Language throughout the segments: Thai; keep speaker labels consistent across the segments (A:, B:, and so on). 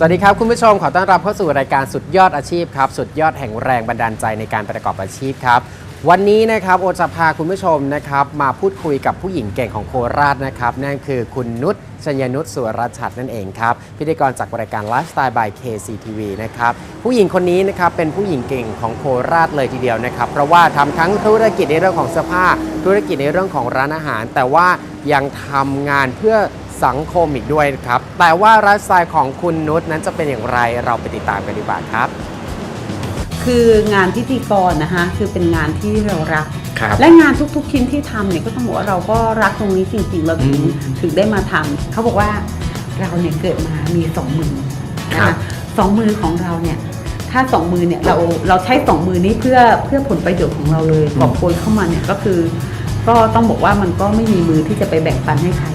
A: สวัสดีครับ คุณผู้ชมขอต้อนรับเข้าสู่รายการสุดยอดอาชีพครับสุดยอดแห่งแรงบันดาลใจในการประกอบอาชีพครับวันนี้นะครับโอจะพาคุณผู้ชมนะครับมาพูดคุยกับผู้หญิงเก่งของโคราชนะครับนั่นคือคุณนุชชัญนุชสุวรชัดนั่นเองครับพิธีกรจากรายการ Lifestyle by KCTV นะครับผู้หญิงคนนี้นะครับเป็นผู้หญิงเก่งของโคราชเลยทีเดียวนะครับเพราะว่าทำทั้งธุรกิจในเรื่องของเสื้อผ้า ธุรกิจในเรื่องของร้านอาหาร แต่ว่ายังทำงานเพื่อ สังคมอีกด้วยครับ แต่ว่าไลฟ์สไตล์ของคุณนุชนั้นจะเป็นอย่างไรเราไปติดตามกันดีกว่าครับ
B: คืองานพิธีกรนะคะคือเป็นงานที่เรารัก
A: ครับ
B: และงานทุกๆชิ้นที่ทำเนี่ยก็ต้องบอกว่าเราก็รักตรงนี้จริงๆเราถึง
A: อืม
B: ถึงได้มาทำเขาบอกว่าเราเนี่ยเกิดมามีสองมือนะ
A: ครั
B: คะ
A: บ
B: สองมือของเราเนี่ย ถ้าสองมือเนี่ยเราเราใช้สองมือนี้เพื่อเพื่อผลประโยชน์ของเราเลยกอบโกยเข้ามาเนี่ยก็คือ ก็ต้องบอกว่ามันก็ไม่มีมือที่จะไปแบ่งปันให้ใคร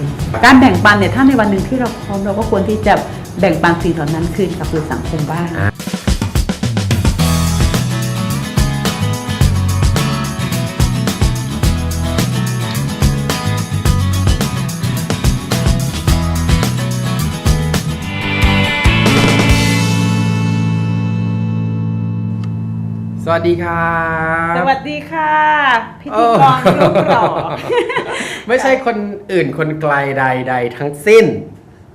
B: การแบ่งปันเนี่ยถ้าในวันหนึ่งที่เราพร้อมเราก็ควรที่จะแบ่งปันสิ่งเหล่านั้นคืนกลับสู่สังคมบ้าง
A: วัสดีครับ
B: สวัสดีค่ะ พิธีกรรูปหล่อ
A: ไม่ใช่คนอื่นคนไกลใดๆทั้งสิ้น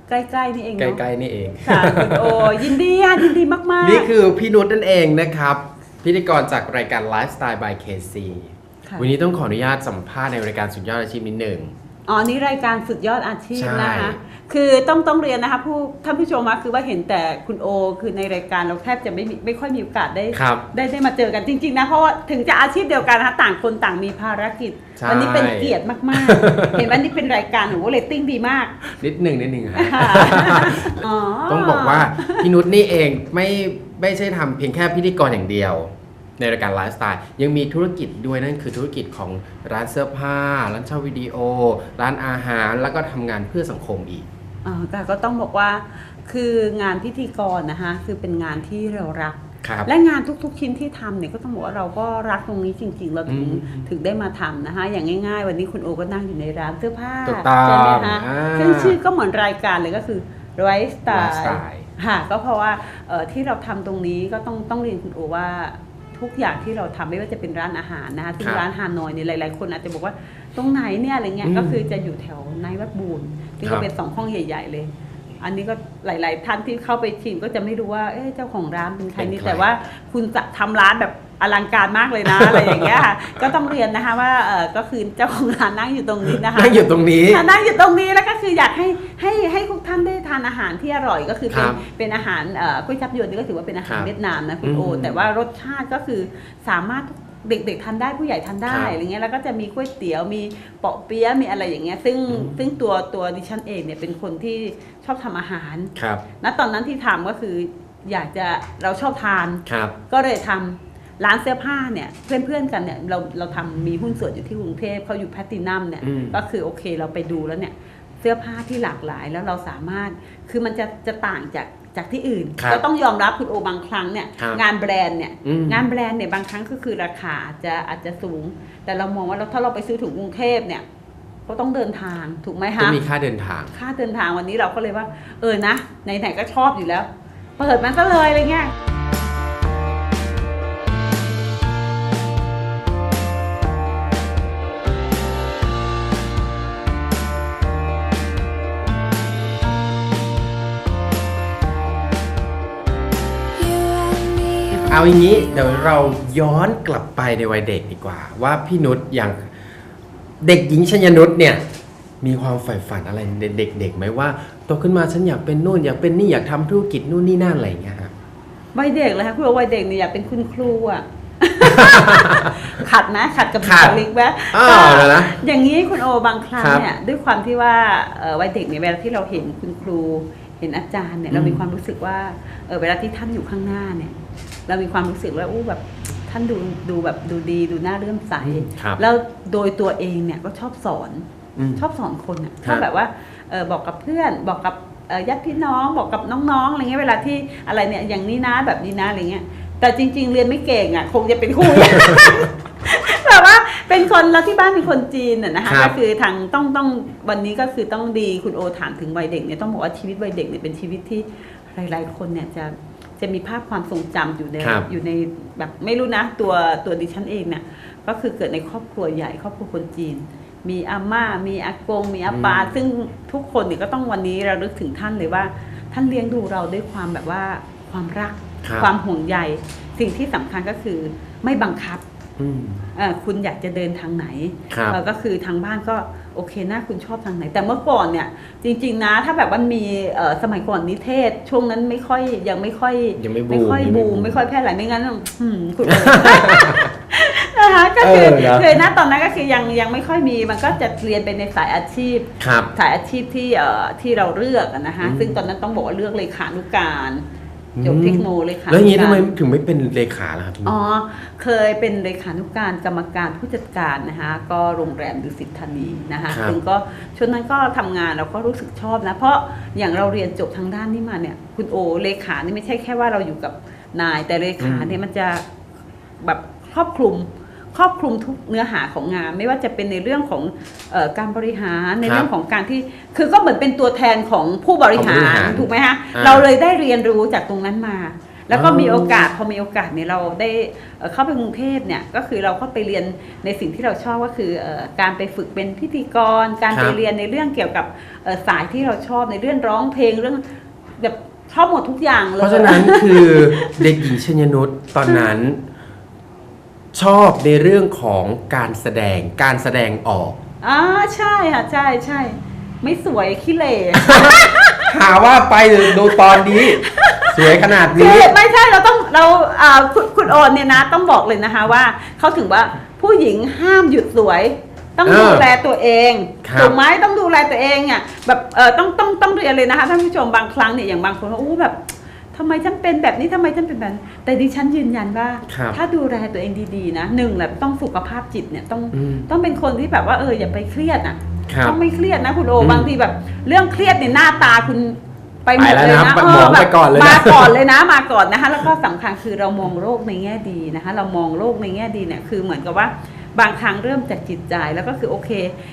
B: ใกล้ๆนี่เอง
A: ใก
B: เนาะ
A: ล้ๆนี่เอง
B: ค่ะคุณโอยินดีอะยินดีมากๆ
A: นี่คือพี่นุชนั่นเองนะครับ พิธีกรจากรายการ Lifestyle by KC
B: ค่ะ
A: วันนี้ต้องขออนุญาตสัมภาษณ์ในรายการสุดยอดอาชีพนิดหนึ่ง
B: อ๋อนี่รายการสุดยอดอาชีพ
A: ใช่
B: นะคะ คือต้องต้องเรียนนะคะผู้ท่านผู้ชมมาคือว่าเห็นแต่คุณโอ คือในรายการเราแทบจะไม่มีไม่ค่อยมีโอกาสได้
A: ครับ
B: ได้ได้มาเจอกันจริงๆนะเพราะว่าถึงจะอาชีพเดียวกันนะคะต่างคนต่างมีภารกิจ
A: ใช่
B: วันี้เป็นเกียรติมากๆ เห็นว่านี่เป็นรายการหนูเรตติ้งดีมาก
A: นิดหนึ่งนิดหนึ่งฮะ
B: ค่ะอ๋อ
A: ต้องบอกว่าพี่นุชนี่เองไม่ไม่ใช่ทำเพียงแค่พิธีกรอย่างเดียว ในรายการไลฟ์สไตล์ยังมีธุรกิจด้วยนั่นคือธุรกิจของร้านเสื้อผ้า ร้านเช่าวิดีโอ ร้านอาหารแล้วก็ทำงานเพื่อสังคมอีก
B: อ่าแต่ก็ต้องบอกว่าคืองานพิธีกรนะคะคือเป็นงานที่เรารัก
A: ครับ
B: และงานทุกๆชิ้นที่ทำเนี่ยก็ต้องบอกว่าเราก็รักตรงนี้จริง ๆ เราถึง
A: อืม
B: ถึงได้มาทำนะคะอย่างง่ายๆ วันนี้คุณโอก็นั่งอยู่ในร้านเสื้อผ้า
A: ถูกต้อง
B: ใช่ไหมคะ
A: อ่า
B: ซึ่งชื่อก็เหมือนรายการเลยก็คือ Right Style
A: Lifestyle
B: ค่ะก็เพราะว่าเอ่อที่เราทำตรงนี้ก็ต้องต้องเรียนคุณโอว่า ทุกอย่างที่เราทำไม่ว่าจะเป็นร้านอาหารนะคะซึ่ง
A: ครับ
B: ร้านฮานอยเนี่ยหลาย ๆ คนอาจจะบอกว่าตรงไหนเนี่ยอะไรเงี้ย
A: อืม
B: ก็คือจะอยู่แถวในวัดบูรซึ่ง
A: ครั
B: ก็
A: บ
B: เป็นสองห้องใหญ่ ๆ เลย อันนี้ก็หลาย ๆ ท่านที่เข้าไปชิมก็จะไม่รู้ว่าเอ๊ะเจ้าของร้านเป็นใคร
A: เป็น
B: นี่
A: ใคร
B: แต่ว่าคุณจะทำร้านแบบ อลังการมากเลยนะอะไรอย่างเงี้ยค่ะก็ต้องเรียนนะคะว่าเออก็คือเจ้าของร้านนั่งอยู่ตรงนี้นะคะ
A: นั่งอยู่ตรงนี้
B: ค่ะนั่งอยู่ตรงนี้แล้วก็คืออยากให้ให้ให้ทุกท่านได้ทานอาหารที่อร่อยก็คือเป็น
A: ครับ
B: เป็นอาหารเอ่อก๋วยจับยวนนี่ก็ถือว่าเป็นอาหาร
A: ครับ
B: เวียดนามนะคุณโอ
A: อืม
B: แต่ว่ารสชาติก็คือสามารถเด็กๆทานได้ผู้ใหญ่ทานได้
A: ครับ
B: อะไรเงี้ยแล้วก็จะมีก๋วยเตี๋ยวมีเปาะเปี๊ยะมีอะไรอย่างเงี้ยซึ่ง
A: อืม
B: ซึ่งตัวตัวดิฉันเองเนี่ยเป็นคนที่ชอบทำอาหาร
A: ครับ
B: ณตอนนั้นที่ทำก็คืออยากจะเราชอบทาน
A: ครับ
B: ก็เลยทำ ร้านเสื้อผ้าเนี่ยเพื่อนๆกันเนี่ยเราเราทำมีหุ้นส่วนอยู่ที่กรุงเทพเขาอยู่แพลตตินัมเนี่ย
A: อืม
B: ก็คือโอเคเราไปดูแล้วเนี่ยเสื้อผ้าที่หลากหลายแล้วเราสามารถคือมันจะจะต่างจากจากที่อื่น
A: ครับ
B: ก็ต้องยอมรับคุณโอบางครั้งเนี่ย
A: ครับ
B: งานแบรนด์เนี่ย
A: อืม
B: งานแบรนด์เนี่ยบางครั้งก็คือราคาอาจจะอาจจะสูง แต่เรามองว่าเราถ้าเราไปซื้อถึงกรุงเทพเนี่ยก็ต้องเดินทางถูกไหม
A: ก็
B: คะ
A: มีค่าเดินทาง
B: ค่าเดินทางวันนี้เราก็เลยว่า เออนะไหนๆก็ชอบอยู่แล้ว เปิดมันก็เลยอะไรเงี้ย
A: เอาอย่างนี้เดี๋ยวเราย้อนกลับไปในวัยเด็กดีกว่า ว่าพี่นุชอย่างเด็กหญิงชัญนุชเนี่ยมีความใฝ่ฝันอะไรในเด็กๆไหมว่าโตขึ้นมาฉันอยากเป็นนู่นอยากเป็นนี่อยากทำธุรกิจนู่นนี่นั่นอะไรอย่างเงี้ยครับ
B: วัยเด็กเลยค่ะคุณว่าวัยเด็กเนี่ยอยากเป็นคุณครูอะขัดนะขัดกับ
A: ขัด
B: บุคลิกไหม
A: อ้าว
B: ก็
A: เหรอนะ
B: อย่างนี้คุณโอบางครั้ง
A: ครับ
B: เนี่ยด้วยความที่ว่าเอ่อวัยเด็กเนี่ยเวลาที่เราเห็นคุณครู เห็นอาจารย์เนี่ย
A: อืม
B: เรามีความรู้สึกว่าเออเวลาที่ท่านอยู่ข้างหน้าเนี่ยเรามีความรู้สึกว่าอู้แบบท่านดูดูแบบดูดีดูน่าเลื่อมใส
A: ครับ
B: แล้วโดยตัวเองเนี่ยก็ชอบสอน
A: ม
B: ชอบสอนคนอะ
A: ครับ
B: ชอบแบบว่าเออบอกกับเพื่อนบอกกับเอ่อญาติพี่น้องบอกกับน้องๆอะไรเงี้ยเวลาที่อะไรเนี่ยอย่างนี้นะแบบนี้นะอะไรเงี้ยแต่จริง ๆ เรียนไม่เก่งอะคงจะเป็นครูแบบว่า เป็นคนแล้วที่บ้านเป็นคนจีนน่ะนะคะ
A: ครับ
B: ก็คือทางต้องต้องวันนี้ก็คือต้องดีคุณโอถามถึงวัยเด็กเนี่ยต้องบอกว่าชีวิตวัยเด็กเนี่ยเป็นชีวิตที่หลาย ๆ คนเนี่ยจะจะมีภาพความทรงจำอยู่ใน
A: ครับ
B: อยู่ในแบบไม่รู้นะตัวตัวดิฉันเองเนี่ยก็คือเกิดในครอบครัวใหญ่ครอบครัวคนจีน มีอาม่า มีอากง มีอาปา
A: อืม
B: ซึ่งทุกคนเนี่ยก็ต้องวันนี้เราลึกถึงท่านเลยว่า ท่านเลี้ยงดูเราด้วยความแบบว่าความรัก
A: ครับ
B: ความห่วงใย สิ่งที่สำคัญก็คือไม่บังคับ
A: อืม
B: เอ่อ คุณอยากจะเดินทางไหน
A: ครับ
B: เอ่อก็คือทางบ้านก็โอเคนะคุณชอบทางไหน แต่เมื่อก่อนเนี่ย จริง ๆ นะ ถ้าแบบมันมีเอ่อสมัยก่อนนิเทศ ช่วงนั้นไม่ค่อยยังไม่ค่อย
A: ยังไม่บูม
B: ไม่ค่อย
A: ยังไม่
B: บูม
A: บูม
B: ไม่ค่อยแพร่หลายไม่งั้นอืมคุณนะคะก็คือ
A: เออนะ
B: คือณตอนนั้นก็คือยังยังไม่ค่อยมีมันก็จะเรียนไปในสายอาชีพ
A: ครับ
B: สายอาชีพที่เอ่อที่เราเลือกอะนะคะ
A: อืม
B: ซึ่งตอนนั้นต้องบอกว่าเลือกเลขานุการ จบเทคโนเลขา
A: แล้วอย่างนี้
B: นุ
A: ทำ
B: กา
A: ไม
B: ร
A: ถึงไม่เป็นเลขาล่ะครับพี่นุ
B: อ๋
A: ช
B: อเคยเป็นเลขานุการกรรมการผู้จัดการนะคะก็โรงแรมดุสิตธานีนะคะ
A: ครับ
B: ซึ่งก็ช่วงนั้นก็ทำงานเราก็รู้สึกชอบนะ เพราะอย่างเราเรียนจบทางด้านนี้มาเนี่ย คุณโอเลขานี่ไม่ใช่แค่ว่าเราอยู่กับนายแต่เลขาเนี่ยมันจะแบบครอบคลุม ครอบคลุมทุกเนื้อหาของงาน ไม่ว่าจะเป็นในเรื่องของเออการบริหารใน
A: ครับ
B: เรื่องของการที่ คือก็เหมือนเป็นตัวแทนของผู้บริหา
A: ของผู้บริ
B: ร
A: หาร
B: ถูกไหมฮะ
A: อ่า
B: เราเลยได้เรียนรู้จากตรงนั้นมา แล้วก็
A: อ๋อ
B: มีโอกาสพอมีโอกาสเนี่ยเราได้เอ่อเข้าไปกรุงเทพเนี่ยก็คือเราก็ไปเรียนในสิ่งที่เราชอบก็คือเอ่อการไปฝึกเป็นพิธีกร การ
A: ครับ
B: ไปเรียนในเรื่องเกี่ยวกับเอ่อสายที่เราชอบในเรื่องร้องเพลงเรื่องแบบชอบหมดทุกอย่างเลย
A: เพราะฉะนั้นคือเด็กหญิงชัญนุชตอนนั้น ชอบในเรื่องของการแสดงการแสดงออก
B: อ่าใช่ค่ะใช่ใช่ ไม่สวยขี้เหร่
A: หาว่าไปดูตอนนี้ สวยขนาด
B: คื
A: นี้
B: อไม่ใช่เราต้องเราอ่าคุณคุณโอนเนี่ยนะ ต้องบอกเลยนะคะว่าเขาถึงว่าผู้หญิงห้ามหยุดสวย ต้อง
A: เออ
B: ดูแลตัวเอง
A: ครับ
B: ถูกไหมต้องดูแลตัวเองอะแบบเออต้องต้องต้องเรียนเลยนะคะท่านผู้ชมบางครั้งเนี่ยอย่างบางคนว่าอู้แบบ ทำไมฉันเป็นแบบนี้ทำไมฉันเป็นแบบนั้นแต่ดิฉันยืนยันว่า
A: ครับ
B: ถ้าดูแลตัวเองดีๆนะหนึ่งแหละต้องสุขภาพจิตเนี่ยต้อง
A: อืม
B: ต้องเป็นคนที่แบบว่าเอออย่าไปเครียดอะ
A: ครับ
B: ต้องไม่เครียดนะคุณโอ
A: อืม
B: บางทีแบบ เรื่องเครียดเนี่ยหน้าตาคุณไปหมด
A: ไป
B: เลย
A: แล้วนะ
B: นะ
A: มองไปก่อนเลยนะ
B: มาก่อนเลยนะมาก่อนนะคะ แล้วก็สำคัญคือเรามองโลกในแง่ดีนะคะ เรามองโลกในแง่ดีเนี่ยคือเหมือนกับว่า บางครั้งเริ่มจากจิตใจแล้วก็คือโอเค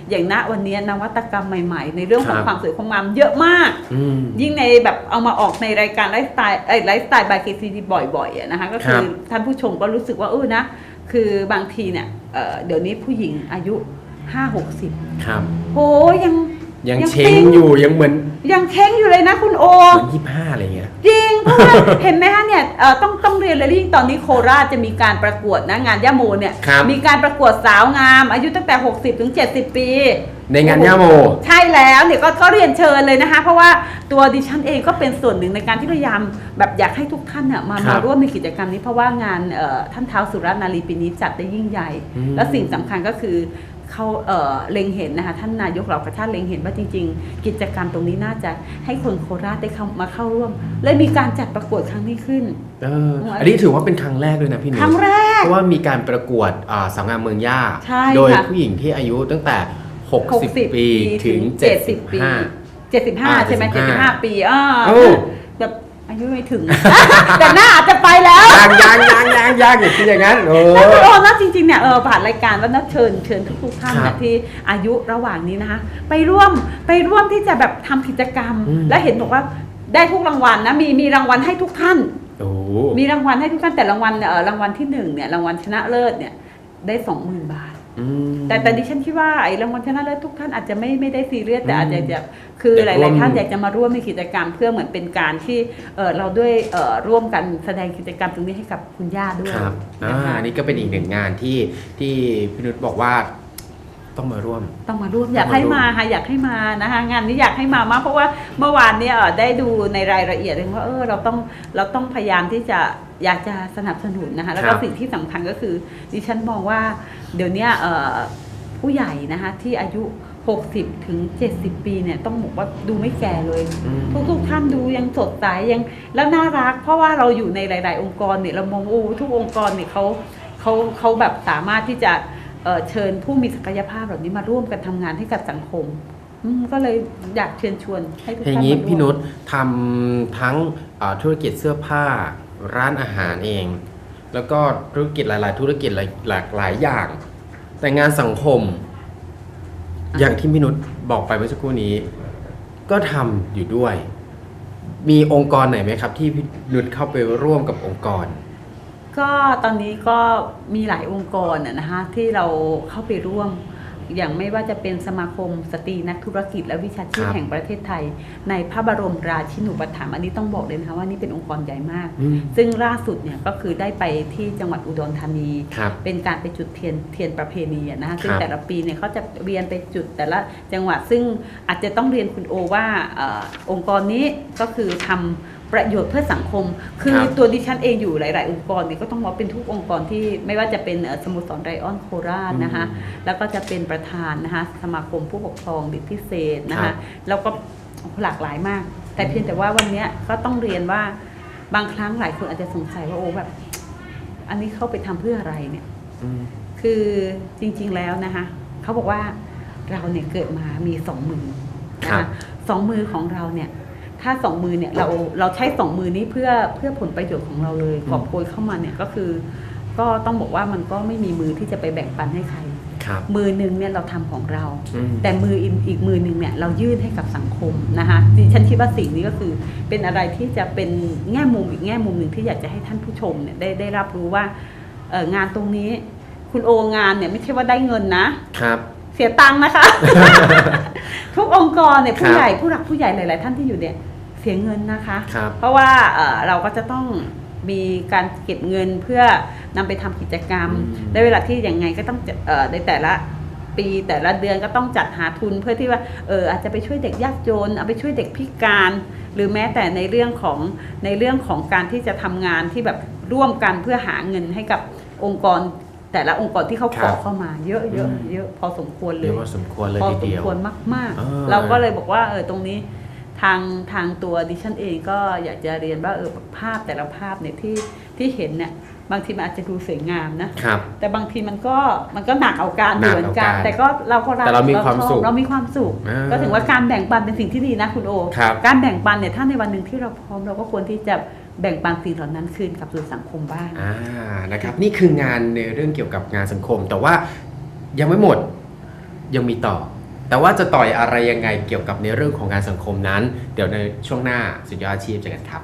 B: อย่างณวันนี้นวัตกรรมใหม่ ๆ ในเรื่องของ
A: ครับ
B: ความสวยความงามเยอะมาก
A: อืม
B: ยิ่งในแบบเอามาออกในรายการไลฟ์สไตล์เอ้ยไลฟ์สไตล์บายเคซีดีบ่อยๆอะนะคะก็คือ
A: ครับ
B: ท่านผู้ชมก็รู้สึกว่าเออนะ คือบางทีเนี่ยเอ่อเดี๋ยวนี้ผู้หญิงอายุห้าหกสิบ
A: ครับ
B: โหยัง
A: ยัง
B: ยัง
A: เช้ง
B: ปิ๊ง
A: อยู่ยังเหมือน
B: ยังเค้งอยู่เลยนะคุณโอ
A: เหมือนยี่ห้าอะไรเงี้ย
B: จริงเพราะว่าเห็นไหมฮะเนี่ยเอ่อต้องต้องเรียนเลยยิ่งตอนนี้โคราชจะมีการประกวดนะงานย่าโมเนี่ย
A: ครับ
B: มีการประกวดสาวงาม อายุตั้งแต่ 60ถึง70 ปี
A: ในงานย่าโม
B: ใช่แล้วเนี่ยก็ก็เรียนเชิญเลยนะคะ เพราะว่าตัวดิฉันเองก็เป็นส่วนหนึ่งในการที่พยายามแบบอยากให้ทุกท่านเนี่ยมา
A: ครั
B: มา
A: บ
B: ร่วมในกิจกรรมนี้เพราะว่างานเอ่อท่านเท้าสุรนารีปีนี้จัดได้ยิ่งใหญ่
A: อืม
B: และสิ่งสำคัญก็คือ เขาเอ่อเล็งเห็นนะคะท่านนายกเรากับท่านเล็งเห็นว่าจริง ๆ กิจกรรมตรงนี้น่าจะให้คนโคราชได้เข้ามาเข้าร่วม เลยมีการจัดประกวดครั้งนี้ขึ้น
A: เอออันนี้ถือว่าเป็นครั้งแรกด้วยนะพี่นุช
B: ครั้งแรก
A: เพราะว่ามีการประกวดอ่าสาวงามเมืองย่า
B: ใช่
A: โดย
B: ค่ะ
A: ผู้หญิงที่อายุตั้งแต่ 60 ปีถึง
B: 70ปี
A: 75
B: 75 ใช่ไหม
A: 75
B: 75ปีอ่า
A: โอ้
B: แบบอายุไม่ถึง แต่หน้าอาจจะไปแล้ว
A: ยังยังยังยังยังอย่าคิดอย่างนั้นโอ้
B: แล้วคุณโอนะจริงๆเนี่ยเออผ่านรายการแล้วนะเชิญเชิญทุกๆท่าน
A: ครั
B: นะ
A: บ
B: ที่อายุระหว่างนี้นะคะ ไปร่วมไปร่วมที่จะแบบทำกิจกรรม
A: อืม
B: และเห็นบอกว่าได้ทุกรางวัลนะมีมีรางวัลให้ทุกท่าน
A: โอ้
B: มีรางวัลให้ทุกท่านแต่รางวัลเออรางวัลที่หนึ่งเนี่ยรางวัลชนะเลิศเนี่ยได้สองหมื่นบาท
A: อืม
B: แต่แต่ดิฉันคิดว่าไอ้รางวัลชนะเลิศทุกท่านอาจจะไม่ไม่ได้ซีเรียสแต่อาจจะจะคือ
A: อยาก
B: ห
A: ร่ว
B: ลาย
A: ม
B: ๆท่านอยากจะมาร่วมในกิจกรรมเพื่อเหมือนเป็นการที่เออเราด้วยเออร่วมกันแสดงกิจกรรมตรงนี้ให้กับคุณย่าด้วย
A: ครับอ่า
B: นะคะ
A: อันนี้ก็เป็นอีกหนึ่งงานที่ที่พี่นุชบอกว่า ต้องมาร่วม
B: ต้องมาร่วมอยากให้มาค่ะอยากให้มานะคะงานนี้อยากให้มามากเพราะว่าเมื่อวานเนี่ยเอ่อได้ดูในรายละเอียดเลยว่าเออเราต้องเราต้องพยายามที่จะอยากจะสนับสนุนนะคะแล้ว
A: ค
B: ก็
A: รับ
B: สิ่งที่สำคัญก็คือ ดิฉันมองว่าเดี๋ยวเนี้ยเอ่อผู้ใหญ่นะคะที่อายุ 60 ถึง 70 ปีเนี่ยต้องบอกว่าดูไม่แก่เลย
A: อืม
B: ทุกๆท่านดูยังสดใสยังแล้วน่ารัก เพราะว่าเราอยู่ในหลาย ๆ องค์กรเนี่ยเรามองโอ้ทุกองค์กรเนี่ยเขาเขาเขาแบบสามารถที่จะ เอ่อเชิญผู้มีศักยภาพแบบนี้มาร่วมกันทำงานให้กับสังคมอืมก็เลยอยากเชิญชวนให้ทุก
A: อย่า
B: ท่าน
A: งนี้
B: มาร่วม
A: พี่นุชทำทั้งเอ่อธุรกิจเสื้อผ้าร้านอาหารเอง แล้วก็ธุรกิจหลาย ๆ ธุรกิจหลายหลากหลายอย่าง แต่งานสังคม อย่างที่พี่นุชบอกไปเมื่อสักครู่นี้ ก็ทำอยู่ด้วย มีองค์กรไหนไหมครับ ที่พี่นุชเข้าไปร่วมกับองค์กร
B: ก็ตอนนี้ก็มีหลายองค์กรนะนะคะที่เราเข้าไปร่วมอย่างไม่ว่าจะเป็นสมาคมสตรีนักธุรกิจ และวิชาชีพ
A: ครับ
B: แห่งประเทศไทย ในพระบรมราชินูปถัมภ์อันนี้ต้องบอกเลยนะคะว่านี่เป็นองค์กรใหญ่มาก
A: อืม
B: ซึ่งล่าสุดเนี่ยก็คือได้ไปที่จังหวัดอุดรธานี
A: ครับ
B: เป็นการไปจุดเทียนเทียนประเพณีอะนะคะซึ่ง
A: ครับ
B: แต่ละปีเนี่ยเขาจะเรียนไปจุดแต่ละจังหวัดซึ่งอาจจะต้องเรียนคุณโอว่าเออองค์กรนี้ก็คือทำ ประโยชน์เพื่อสังคม คือ
A: ครับ
B: ตัวดิฉันเองอยู่หลาย ๆ องค์กรเนี่ยก็ต้องบอกเป็นทุกองค์กรที่ไม่ว่าจะเป็นเอ่อสโมุสรไรออนโคราชนะคะ
A: อืม
B: แล้วก็จะเป็นประธานนะคะสมาคมผู้ปกครองเด็กพิเศษนะ
A: ครั
B: คะ
A: บ
B: แล้วก็หลากหลายมาก แต่เพียงแต่ว่าวันเนี้ยก็ต้องเรียนว่าบางครั้งหลายคนอาจจะสงสัยว่าโอ้แบบ อันนี้เข้าไปทำเพื่ออะไรเนี่ย
A: อืม
B: คือจริงๆแล้วนะคะเขาบอกว่าเราเนี่ยเกิดมามีสองมือนะ
A: ครั
B: คะ
A: บ
B: สองมือของเราเนี่ย ถ้าสองมือเนี่ยเราเราใช้สองมือนี้เพื่อเพื่อผลประโยชน์ของเราเลยกอบโกยเข้ามาเนี่ยก็คือ ก็ต้องบอกว่ามันก็ไม่มีมือที่จะไปแบ่งปันให้ใคร
A: ครับ
B: มือหนึ่งเนี่ยเราทำของเรา
A: อืม
B: แต่มืออีกอีกมือหนึ่งเนี่ยเรายื่นให้กับสังคมนะคะดิฉันคิดว่าสิ่งนี้ก็คือเป็นอะไรที่จะเป็นแง่มุมอีกแง่มุมหนึ่งที่อยากจะให้ท่านผู้ชมเนี่ยได้ได้รับรู้ว่าเอ่องานตรงนี้ คุณโองานเนี่ยไม่ใช่ว่าได้เงินนะ
A: ครับ
B: เสียตังค์นะคะ ทุกองค์กรเนี่ย
A: ครั
B: ผู้
A: บ
B: ใหญ่ผู้หลักผู้ใหญ่หลาย ๆ ท่านที่อยู่เนี่ยเสียเงินนะคะ
A: ครับ
B: เพราะว่าเอ่อเราก็จะต้องมีการเก็บเงินเพื่อนำไปทำกิจกรรม
A: อืม
B: ในเวลาที่อย่างไงก็ต้องจัดเอ่อในแต่ละปีแต่ละเดือนก็ต้องจัดหาทุนเพื่อที่ว่าเอออาจจะไปช่วยเด็กยากจนเอาไปช่วยเด็กพิการ หรือแม้แต่ในเรื่องของในเรื่องของการที่จะทำงานที่แบบร่วมกันเพื่อหาเงินให้กับองค์กร แต่ละองค์กรที่เขา
A: ค
B: ข
A: รั
B: อบเข้ามาเยอะเยอะ
A: อืม
B: เยอะพอสมควรเล
A: เรีย
B: ย
A: กว่าสมควรเลย
B: พอ
A: ที
B: สม
A: เดียว
B: ควรมาก
A: อ่า
B: ๆเราก็เลยบอกว่าเออตรงนี้ทางทางตัวดิฉันเองก็อยากจะเรียนว่าเออภาพแต่ละภาพเนี่ยที่ที่เห็นเนี่ยบางทีมันอาจจะดูสวยงามนะ
A: ครับ
B: แต่บางทีมันก็มันก็หนักเอาการ
A: หนัก
B: เหมือนกัน
A: เอาการ
B: แต่ก็เราก็รัก
A: แต่เรามีความ
B: ชอบ
A: สุข
B: เรามีความสุข
A: อ่า
B: ก็ถึงว่าการแบ่งปันเป็นสิ่งที่ดีนะคุณโอ
A: ครับ
B: การแบ่งปันเนี่ยถ้าในวันหนึ่งที่เราพร้อมเราก็ควรที่จะ แบ่งปันสิ่งเหล่านั้นคืนกับสู่สังคมบ้าง
A: อ่านะครับ นี่คืองานในเรื่องเกี่ยวกับงานสังคม แต่ว่ายังไม่หมดยังมีต่อ แต่ว่าจะต่อยอะไรยังไงเกี่ยวกับในเรื่องของงานสังคมนั้น เดี๋ยวในช่วงหน้าสุดยอดอาชีพจะกันครับ